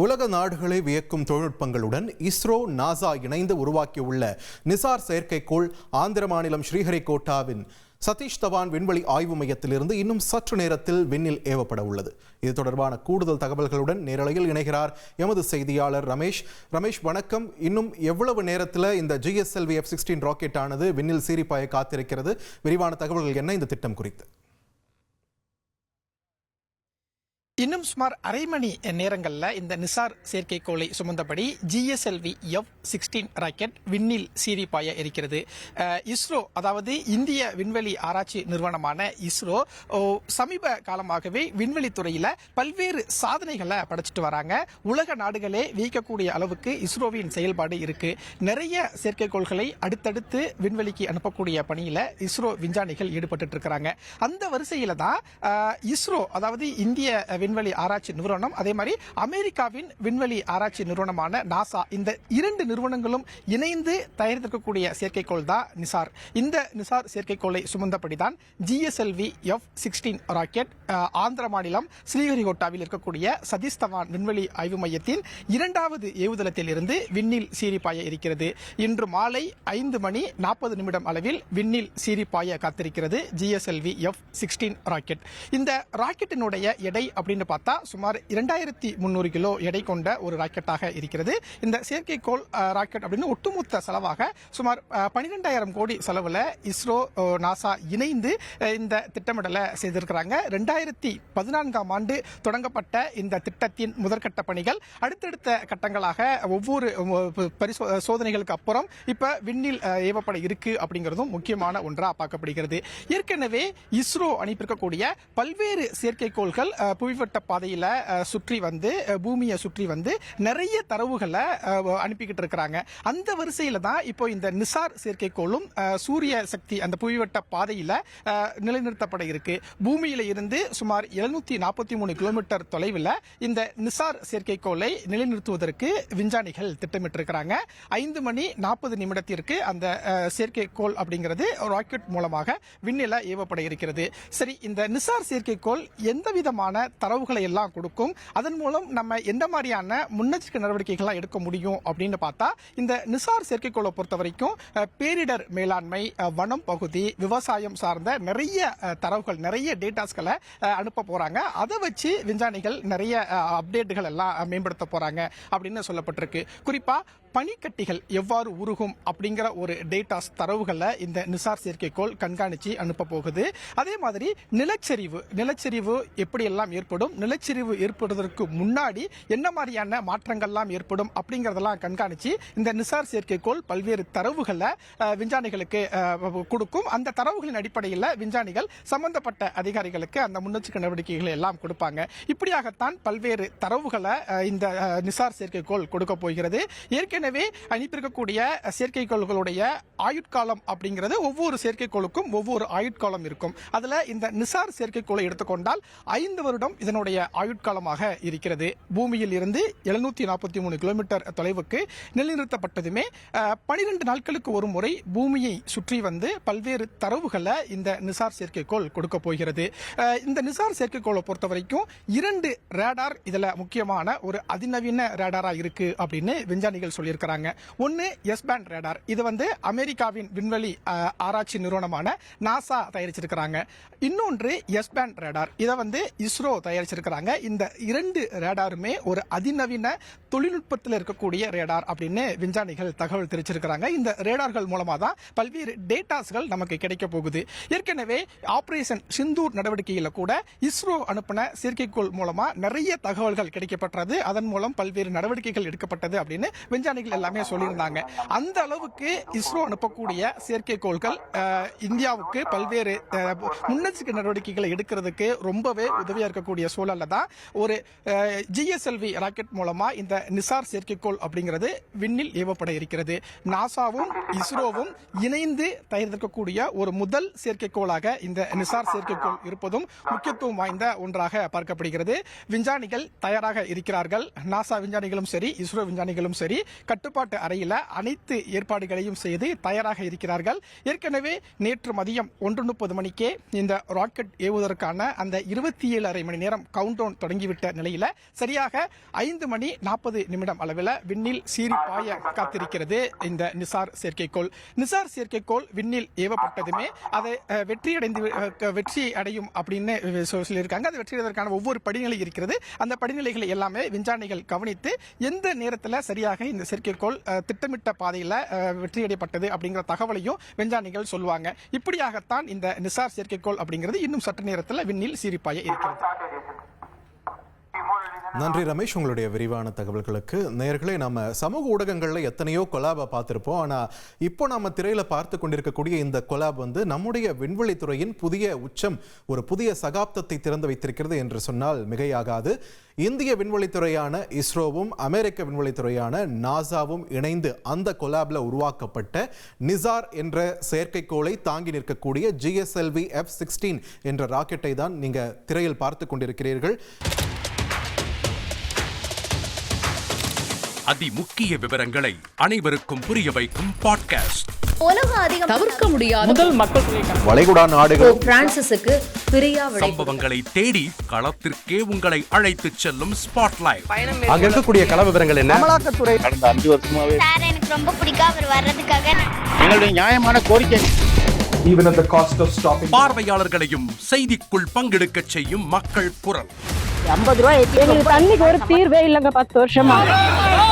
உலக நாடுகளை வியக்கும் தொழில்நுட்பங்களுடன் இஸ்ரோ நாசா இணைந்து உருவாக்கியுள்ள நிசார் செயற்கைக்கோள் ஆந்திர மாநிலம் ஸ்ரீஹரிகோட்டாவின் சதீஷ் தவான் விண்வெளி ஆய்வு மையத்திலிருந்து இன்னும் சற்று நேரத்தில் விண்ணில் ஏவப்பட உள்ளது. இது தொடர்பான கூடுதல் தகவல்களுடன் நேரலையில் இணைகிறார் எமது செய்தியாளர் ரமேஷ். ரமேஷ் வணக்கம். இன்னும் எவ்வளவு நேரத்தில் இந்த ஜிஎஸ்எல்வி எஃப் சிக்ஸ்டீன் ராக்கெட் ஆனது விண்ணில் சீரிப்பாய காத்திருக்கிறது? விரிவான தகவல்கள் என்ன? இந்த திட்டம் குறித்து. இன்னும் சுமார் அரை மணி நேரங்களில் இந்த நிசார் செயற்கைக்கோளை சுமந்தபடி ஜிஎஸ்எல்வி எஃப் சிக்ஸ்டீன் ராக்கெட் விண்ணில் சீறி பாய இருக்கிறது இஸ்ரோ அதாவது இந்திய விண்வெளி ஆராய்ச்சி நிறுவனமான இஸ்ரோ சமீப காலமாகவே விண்வெளி துறையில பல்வேறு சாதனைகளை படைச்சிட்டு வராங்க. உலக நாடுகளே வியக்கக்கூடிய அளவுக்கு இஸ்ரோவின் செயல்பாடு இருக்கு. நிறைய செயற்கைக்கோள்களை அடுத்தடுத்து விண்வெளிக்கு அனுப்பக்கூடிய பணியில இஸ்ரோ விஞ்ஞானிகள் ஈடுபட்டு இருக்கிறாங்க. அந்த வரிசையில தான் இஸ்ரோ அதாவது இந்திய விண்வெளி ஆராய்ச்சி நிறுவனம் அதே மாதிரி அமெரிக்காவின் விண்வெளி ஆராய்ச்சி நிறுவனமான நாசா இந்த இரண்டு நிறுவனங்களும் இணைந்து தயாரித்திருக்கக்கூடிய செயற்கைக்கோள் தான் நிசார் இந்த நிசார் செயற்கைக்கோளை சுமந்தபடி தான் GSLV F sixteen rocket Andhra மாநிலம் ஸ்ரீஹரிகோட்டாவில் இருக்கக்கூடிய சதீஷ் தவான் விண்வெளி ஆய்வு மையத்தின் இரண்டாவது ஏவுதளத்தில் இருந்து விண்ணில் சீரிப்பாய இருக்கிறது. இன்று மாலை ஐந்து மணி நாற்பது நிமிடம் அளவில் விண்ணில் சீரிப்பாய காத்திருக்கிறது ஜிஎஸ்எல்வி எஃப் சிக்ஸ்டீன் ராக்கெட் இந்த ராக்கெட்டினுடைய எடை அப்படி அப்படின்னு பார்த்தா சுமார் இரண்டாயிரத்தி முந்நூறு கிலோ எடை கொண்ட ஒரு ராக்கெட்டாக இருக்கிறது. இந்த செயற்கைக்கோள் ராக்கெட் அப்படின்னு ஒட்டுமொத்த செலவாக சுமார் பன்னிரெண்டாயிரம் கோடி செலவுல இஸ்ரோ நாசா இணைந்து இந்த திட்டமிடலை செய்திருக்கிறாங்க. ரெண்டாயிரத்தி பதினான்காம் ஆண்டு தொடங்கப்பட்ட இந்த திட்டத்தின் முதற்கட்ட பணிகள் அடுத்தடுத்த கட்டங்களாக ஒவ்வொரு பரிசோ சோதனைகளுக்கு அப்புறம் இப்போ விண்ணில் ஏவப்பட இருக்கு அப்படிங்கிறதும் முக்கியமான ஒன்றா பார்க்கப்படுகிறது. ஏற்கனவே இஸ்ரோ அனுப்பியிருக்கக்கூடிய பல்வேறு செயற்கைக்கோள்கள் புவி புவிவட்ட பாதையில் சுற்றி வந்து பூமியை சுற்றி வந்து நிறைய தரவுகளை அனுப்பிக்கிட்டு இருக்கிறாங்க. அந்த வரிசையில் தான் இப்போ இந்த நிசார் செயற்கைக்கோளும் சூரிய சக்தி அந்த புவிவட்ட பாதையில் நிலைநிறுத்தப்பட இருக்கு. பூமியில் இருந்து சுமார் எழுநூத்தி நாற்பத்தி மூணு கிலோமீட்டர் தொலைவில் இந்த நிசார் செயற்கைக்கோளை நிலைநிறுத்துவதற்கு விஞ்ஞானிகள் திட்டமிட்டிருக்கிறாங்க. ஐந்து மணி நாற்பது நிமிடத்திற்கு அந்த செயற்கைக்கோள் அப்படிங்கிறது ராக்கெட் மூலமாக விண்ணில ஏவப்பட இருக்கிறது. சரி இந்த நிசார் செயற்கைக்கோள் எந்த விதமான தரவுகளை எல்லாம் கொடுக்கும். அதன் மூலம் நம்ம எந்த மாதிரியான முன்னெச்சரிக்கை நடவடிக்கைகள்லாம் எடுக்க முடியும் அப்படின்னு பார்த்தா இந்த நிசார் செயற்கைக்கோளை பொறுத்த வரைக்கும் பேரிடர் மேலாண்மை வனம் பகுதி விவசாயம் சார்ந்த நிறைய தரவுகள் நிறைய டேட்டாஸ்களை அனுப்ப போறாங்க. அதை வச்சு விஞ்ஞானிகள் நிறைய அப்டேட்டுகள் எல்லாம் மேம்படுத்த போறாங்க அப்படின்னு சொல்லப்பட்டிருக்கு. குறிப்பா பனிக்கட்டிகள் எவ்வாறு உருகும் அப்படிங்கிற ஒரு டேட்டாஸ் தரவுகளை இந்த நிசார் செயற்கைக்கோள் கண்காணிச்சு அனுப்ப போகுது. அதே மாதிரி நிலச்சரிவு நிலச்சரிவு எப்படியெல்லாம் ஏற்படும் நிலச்சரிவு ஏற்படுவதற்கு முன்னாடி என்ன மாதிரியான மாற்றங்கள்லாம் ஏற்படும் அப்படிங்கிறதெல்லாம் கண்காணிச்சு இந்த நிசார் செயற்கைக்கோள் பல்வேறு தரவுகளை விஞ்ஞானிகளுக்கு கொடுக்கும். அந்த தரவுகளின் அடிப்படையில் விஞ்ஞானிகள் சம்பந்தப்பட்ட அதிகாரிகளுக்கு அந்த முன்னெச்சரிக்கை நடவடிக்கைகளை எல்லாம் கொடுப்பாங்க. இப்படியாகத்தான் பல்வேறு தரவுகளை இந்த நிசார் செயற்கைக்கோள் கொடுக்க போகிறது. ஏற்கனவே அனுப்பியிருக்கக்கூடிய செயற்கைக்கோள்களுடைய ஆயுட்காலம் அப்படிங்கிறது ஒவ்வொரு செயற்கைக்கோளுக்கும் ஒவ்வொரு ஆயுட்காலம் இருக்கும். அதுல இந்த நிசார் செயற்கைக்கோளை எடுத்துக்கொண்டால் ஐந்து வருடம் இதனுடைய ஆயுட்காலமாக இருக்கிறது. பூமியில் இருந்து எழுநூத்தி நாற்பத்தி மூணு கிலோமீட்டர் தொலைவுக்கு நிலைநிறுத்தப்பட்டதுமே பனிரெண்டு நாட்களுக்கு ஒரு முறை பூமியை சுற்றி வந்து பல்வேறு தரவுகளை இந்த நிசார் செயற்கைக்கோள் கொடுக்க போகிறது. இந்த நிசார் செயற்கைக்கோளை பொறுத்த வரைக்கும் இரண்டு ரேடார் இதுல முக்கியமான ஒரு அதிநவீன ரேடாரா இருக்கு அப்படின்னு விஞ்ஞானிகள் சொல்லியிருக்கிறாங்க. ஒன்று எஸ் பேண்ட் ரேடார் இது வந்து அமெரிக்காவின் விண்வெளி ஆராய்ச்சி நிறுவனமான நாசா தயாரிச்சிருக்கிறாங்க. இன்னொன்று எஸ் பேண்ட் ரேடார் இதை வந்து இஸ்ரோ தயாரிச்சிருக்கிறாங்க. இந்த இரண்டு ரேடாருமே ஒரு அதிநவீன தொழில்நுட்பத்தில் இருக்கக்கூடிய ரேடார் அப்படின்னு விஞ்ஞானிகள் தகவல் தெரிவிச்சிருக்கிறாங்க. இந்த ரேடார்கள் மூலமாக தான் பல்வேறு டேட்டாஸ்கள் நமக்கு கிடைக்க போகுது. ஏற்கனவே ஆபரேஷன் சிந்தூர் நடவடிக்கையில் கூட இஸ்ரோ அனுப்பின செயற்கைக்கோள் மூலமாக நிறைய தகவல்கள் கிடைக்கப்பட்டது அதன் மூலம் பல்வேறு நடவடிக்கைகள் எடுக்கப்பட்டது அப்படின்னு விஞ்ஞானிகள் எல்லாமே சொல்லியிருந்தாங்க. அந்த அளவுக்கு இஸ்ரோ அனுப்பக்கூடிய செயற்கைக்கோள்கள் இந்தியாவுக்கு பல்வேறு முன்னெச்சரிக்கை நடவடிக்கைகளை எடுக்கிறதுக்கு ரொம்பவே உதவியா இருக்கக்கூடிய சூழல்ல தான் ஒரு ஜிஎஸ்எல்வி ராக்கெட் மூலமா இந்த நிசார் செயற்கைக்கோள் அப்படிங்கிறது விண்ணில் ஏவப்பட இருக்கிறது. நாசாவும் இஸ்ரோவும் இணைந்து தயாரிக்கக்கூடிய ஒரு முதல் செயற்கைக்கோளாக இந்த நிசார் செயற்கைக்கோள் இருப்பதும் முக்கியத்துவம் வாய்ந்த ஒன்றாக பார்க்கப்படுகிறது. விஞ்ஞானிகள் தயாராக இருக்கிறார்கள். நாசா விஞ்ஞானிகளும் சரி இஸ்ரோ விஞ்ஞானிகளும் சரி கட்டுப்பாட்டு அறையில் அனைத்து ஏற்பாடுகளையும் செய்து தயாராக இருக்கிறார்கள். ஏற்கனவே நேற்று மதியம் ஒன்று முப்பது மணிக்கே இந்த ராக்கெட் ஏவுவதற்கான அந்த இருபத்தி ஏழு அரை மணி நேரம் கவுண்ட் டவுன் தொடங்கிவிட்ட நிலையில் சரியாக ஐந்து மணி நாற்பது நிமிடம் அளவில் விண்ணில் சீறி பாய காத்திருக்கிறது இந்த நிசார் செயற்கைக்கோள். நிசார் செயற்கைக்கோள் விண்ணில் ஏவப்பட்டதுமே அதை வெற்றியடைந்து வெற்றி அடையும் அப்படின்னு சொல்லியிருக்காங்க. அது வெற்றியடைவதற்கான ஒவ்வொரு படிநிலை இருக்கிறது. அந்த படிநிலைகளை எல்லாமே விஞ்ஞானிகள் கவனித்து எந்த நேரத்தில் சரியாக இந்த செயற்கைக்கோள் திட்டமிட்ட பாதையில் வெற்றியடைப்பட்டது அப்படிங்கிற தகவலையும் விஞ்ஞானிகள் சொல்லுவாங்க. இப்படியாகத்தான் இந்த நிசார் செயற்கைக்கோள் அப்படிங்கிறது இன்னும் சற்று நேரத்தில் விண்ணில் சீரிப்பாய இருக்கிறது. நன்றி ரமேஷ் உங்களுடைய விரிவான தகவல்களுக்கு. நேர்களே நம்ம சமூக ஊடகங்களில் எத்தனையோ கொலாபை பார்த்துருப்போம். ஆனால் இப்போ நம்ம திரையில் பார்த்து கொண்டிருக்கக்கூடிய இந்த கொலாப் வந்து நம்முடைய விண்வெளித்துறையின் புதிய உச்சம் ஒரு புதிய சகாப்தத்தை திறந்து வைத்திருக்கிறது என்று சொன்னால் மிகையாகாது. இந்திய விண்வெளித்துறையான இஸ்ரோவும் அமெரிக்க விண்வெளித்துறையான நாசாவும் இணைந்து அந்த கொலாபில் உருவாக்கப்பட்ட நிசார் என்ற செயற்கைக்கோளை தாங்கி நிற்கக்கூடிய ஜிஎஸ்எல்வி எஃப் சிக்ஸ்டீன் என்ற ராக்கெட்டை தான் நீங்கள் திரையில் பார்த்து கொண்டிருக்கிறீர்கள். அதி முக்கிய விவரங்களை அனைவருக்கும் புரிய வைக்கும் பாட்காஸ்ட் உலக அதிகம் தவிர்க்க முடியாத முதல் மக்கள் தொகை கணக்கு. வளைகுடா நாடுகள். பிரான்சிஸுக்கு பிரியா விடை. சம்பவங்களை தேடி களத்திற்கே உங்களை அழைத்துச் செல்லும் ஸ்பாட்லைட் அங்க இருக்கக்கூடிய கள விவரங்கள் என்ன? கடந்த அஞ்சு வருஷமாவே. சார் எனக்கு ரொம்ப பிடிக்கும் அவர் வர்றதுக்காக. எங்களுடைய நியாயமான கோரிக்கை. பார்வையாளர்களையும் செய்திக்குள் பங்கெடுக்கச் செய்யும் மக்கள் குரல். எங்களுக்கு தண்ணிக்கு ஒரு தீர்வே இல்லைங்க பத்து வருஷமா.